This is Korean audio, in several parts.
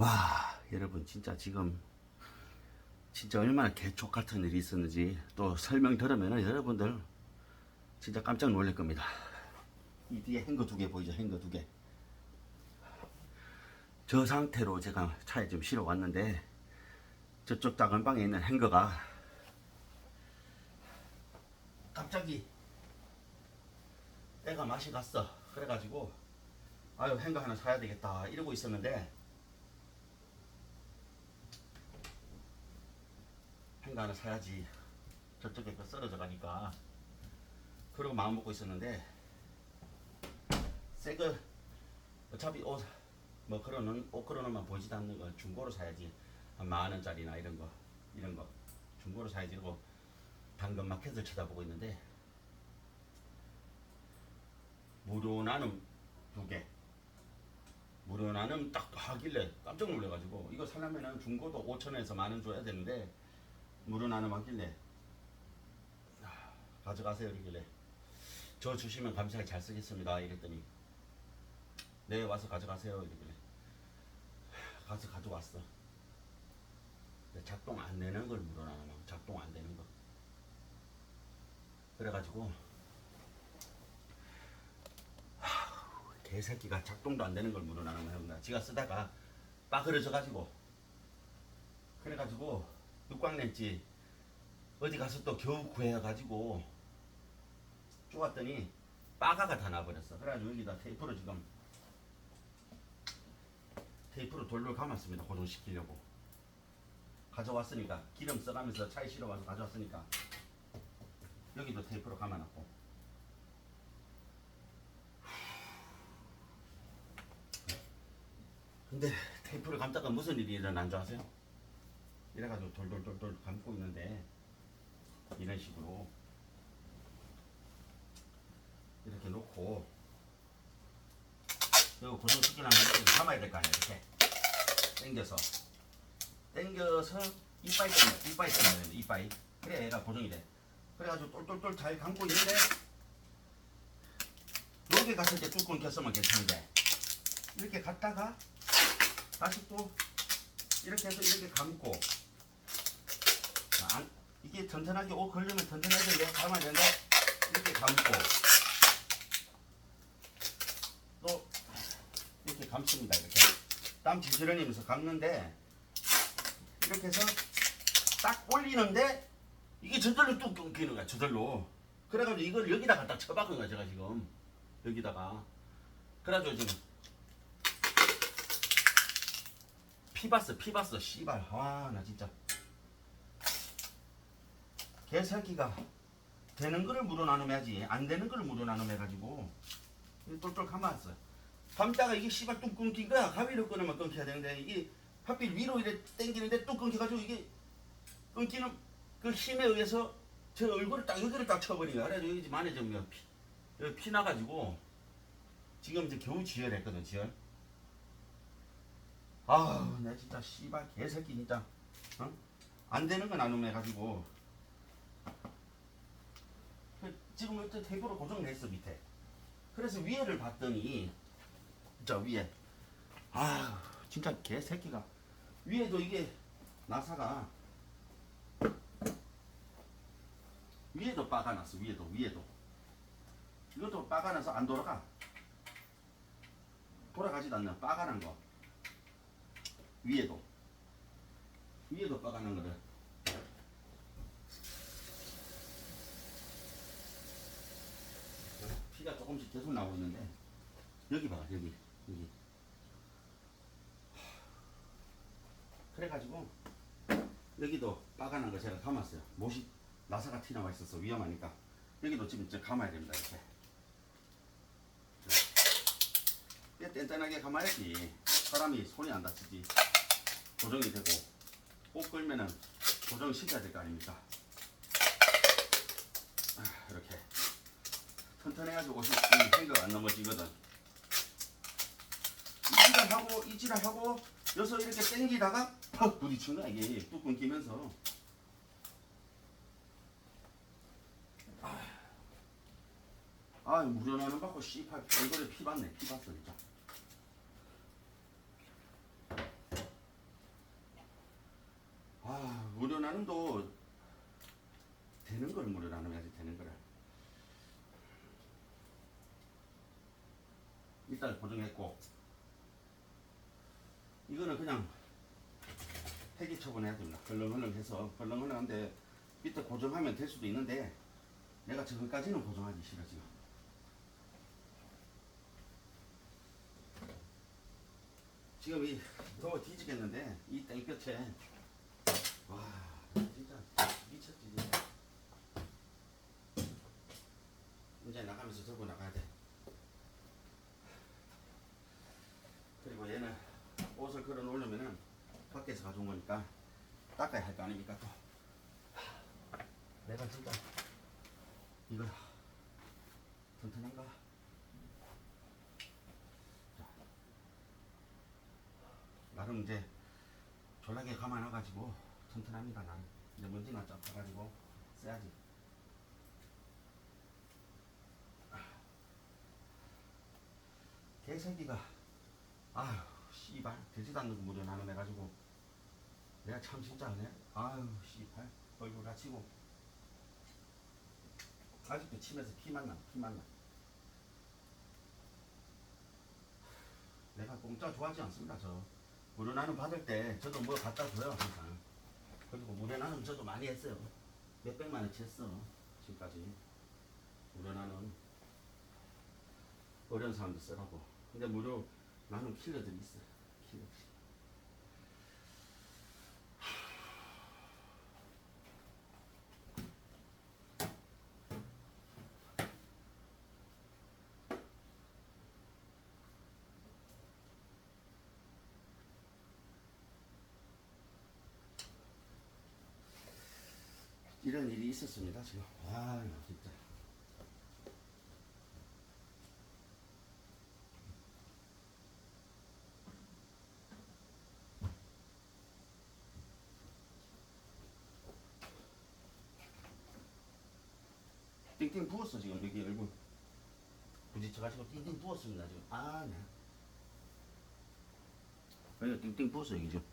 와 여러분 진짜 지금 진짜 얼마나 개촉 같은 일이 있었는지 또 설명 들으면 여러분들 진짜 깜짝 놀랄 겁니다. 이 뒤에 행거 두 개 보이죠? 행거 두 개. 저 상태로 제가 차에 좀 실어 왔는데 저쪽 작은 방에 있는 행거가 갑자기 때가 맛이 갔어. 그래가지고 아유 행거 하나 사야 되겠다 이러고 있었는데 행거 하나 사야지. 저쪽에 거 썰어져 가니까. 그러고 마음 먹고 있었는데 새거 어차피 옷 뭐 그런 옷 그런 옷만 보이지도 않는 거 중고로 사야지. 한 만 원짜리나 이런 거 이런 거. 중고로 사야지 이러고 당근 마켓을 쳐다보고 있는데 무료 나눔 두 개. 무료 나눔 딱 하길래 깜짝 놀래가지고 이거 살려면은 중고도 5천 원에서 만 원 줘야 되는데 나눔 하길래. 아, 가져가세요 이러길래. 저 주시면 감사히 잘 쓰겠습니다 이랬더니. 네 와서 가져가세요 이러길래. 가서 가져왔어. 작동 안 되는 걸 나눔 작동 안 되는 거. 그래가지고 개새끼가 작동도 안 되는 걸 물어나는 거야. 나 지가 쓰다가 빠그러져 가지고. 그래가지고 육광 냈지 어디 가서 또 겨우 구해가지고 쪼았더니 빠가가 다 나버렸어. 그래가지고 여기다 테이프로 지금 테이프로 돌돌 감았습니다. 고정시키려고 가져왔으니까 기름 써가면서 차에 실어와서 가져왔으니까 여기도 테이프로 감아놨고 근데 테이프를 감다가 무슨 일이 일어난 줄 아세요? 이래가지고 돌돌돌돌 감고 있는데 이런 식으로 이렇게 놓고 이거 고정 시키려면 이렇게 감아야 될 거 아니야 이렇게. 당겨서. 당겨서 이빠이 때문에 이빠이 때문에 이빠이 그래 얘가 고정이 돼. 그래가지고 똘똘똘 잘 감고 있는데 여기 갔을 때 뚜껑 꼈으면 괜찮은데 이렇게 갔다가 다시 또 이렇게 해서 이렇게 감고 이게 튼튼하게 옷 걸리면 튼튼해야 되는데 감아야 되는데 이렇게 감고. 또 이렇게 감습니다 이렇게. 땀 지지러니면서 감는데 이렇게 해서 딱 올리는데 이게 저절로 뚝 끊기는 거야 저절로. 그래가지고 이걸 여기다가 딱 쳐박은 거야 제가 지금. 여기다가. 그래가지고 지금 피봤어 피봤어. 씨발 아 나 진짜 개새끼가 되는 거를 물어 나눔해야지. 안 되는 거를 물어 나눔해가지고. 똘똘 감았어 감다가 이게 씨발 뚝 끊긴 거야. 가위로 끊으면 끊겨야 되는데 이게 하필 위로 이래 당기는데 뚝 끊겨가지고 이게 끊기는 그 힘에 의해서 저 얼굴을 딱 여기를 딱 거야. 그래가지고 여기 지금 안에 좀 피, 피 나가지고 지금 이제 겨우 지혈했거든 지혈. 아우 나 진짜 씨발 개새끼 진짜 어? 안 되는 건안 해가지고 그 지금 어째 테이프로 고정됐어 밑에. 그래서 위에를 봤더니 진짜 위에. 아 진짜 개새끼가. 위에도 이게 나사가. 위에도 빠가 났어 위에도 위에도. 이것도 빠가 나서 안 돌아가. 돌아가지도 않는 빠가 난거. 위에도. 위에도 빠가 난 거를 피가 조금씩 계속 나오고 있는데 여기 봐 여기 여기. 그래가지고 여기도 빠가 난 거 제가 감았어요. 못이 나사가 튀나와 있어서 위험하니까 여기도 지금 이제 감아야 됩니다 이렇게. 꽤 뗀뗀하게 감아야지. 사람이 손이 안 다치지. 고정이 되고 옷 걸면은 고정을 시켜야 될 거 아닙니까? 아, 이렇게 튼튼해가지고 옷이 생각 안 넘어지거든. 이지랄 하고 이지랄 하고 여기서 이렇게 땡기다가 퍽 부딪힌 거야 이게 뚜껑 끼면서 아유 무전하는 받고 씨발 얼굴에 피 봤네 피 봤어 진짜. 아 무료나는 또 되는 걸 무련하는 해야지 되는 거라. 일단 고정했고 이거는 그냥 폐기 처분해야 됩니다. 헐렁헐렁 해서 헐렁헐렁한데 밑에 고정하면 될 수도 있는데 내가 저기까지는 고정하기 싫어 지금. 지금 이 더워 뒤지겠는데 이 땡볕에 와 진짜 미쳤지. 이제 나가면서 들고 나가야 돼. 그리고 얘는 옷을 걸어 놓으려면은 밖에서 가져온 거니까 닦아야 할 거 아닙니까 또. 내가 진짜 이거 튼튼한가? 자. 나름 이제 졸라게 감아놔가지고 튼튼합니다 난 이제 먼지나 잡아가지고 써야지 개새끼가 아휴 씨발 되지도 않는 거 무료 나눔 해가지고. 내가 참 진짜 네 아휴 씨발. 얼굴 다치고. 아직도 침에서 피만 나 피만 나. 내가 공짜 좋아하지 않습니다 저. 무료 나눔 받을 때 저도 뭐 갖다 줘요 항상. 그리고 무료 나눔 저도 많이 했어요. 몇백만 원치 했어 지금까지. 무료 나눔. 어려운 사람들 쓰라고. 근데 무료 나눔 킬러들이 있어 킬러들이 이런 일이 있었습니다 지금. 아 진짜 띵띵 부었어 지금. 여기 얼굴 부딪혀가지고 띵띵 부었습니다 지금. 아네. 여기 띵띵 부었어 여기 지금.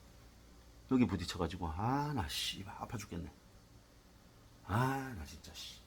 여기 부딪혀가지고. 아 나 씨발 아파 죽겠네. 아 나 진짜 씨